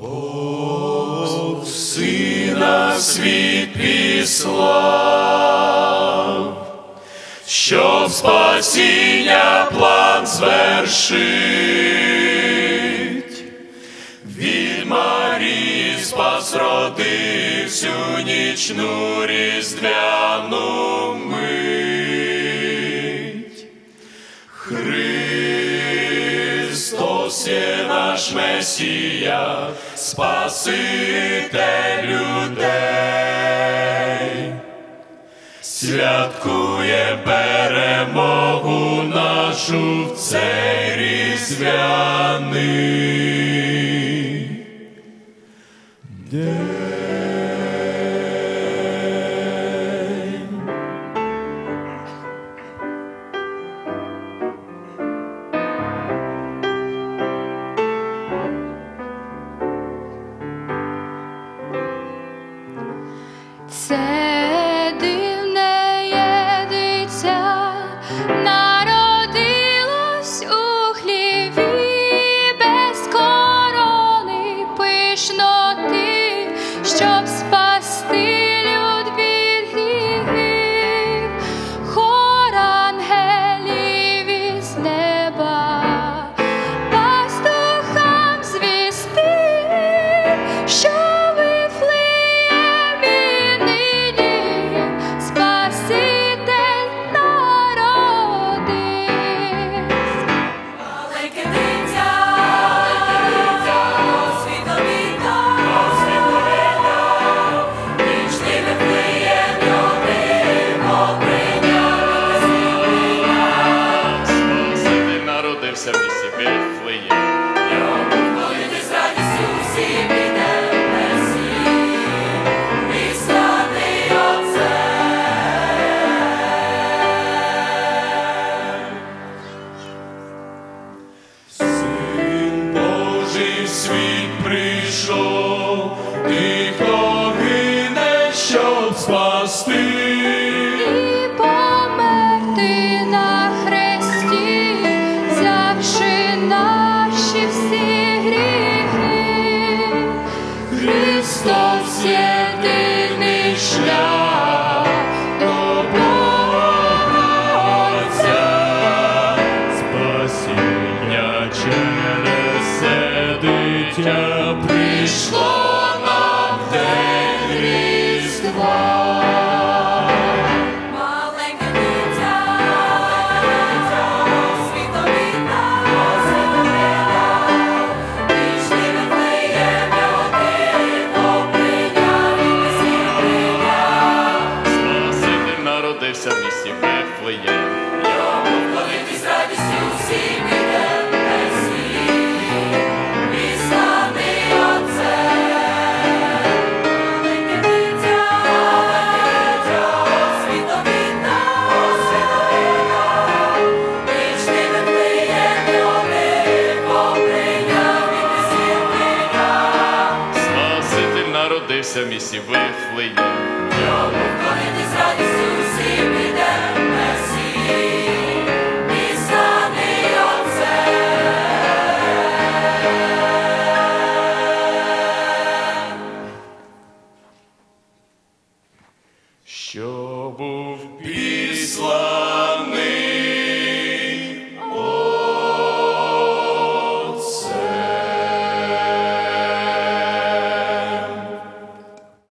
Бог сина світ післав, щоб спасіння план звершить. Від Марії спас родив всю нічну різдвяну мить. Христос є наш Месія, Спаситель людей, святкує перемогу нашу в цей різдвяний. день. said світ прийшов, ти, хто гине, щоб спасти. І померти на хресті, взявши наші всі гріхи. Христос єдиний шлях Prišlo nam tebi. Народився в місті Вифлеєм. Йому вклонити. Що був післа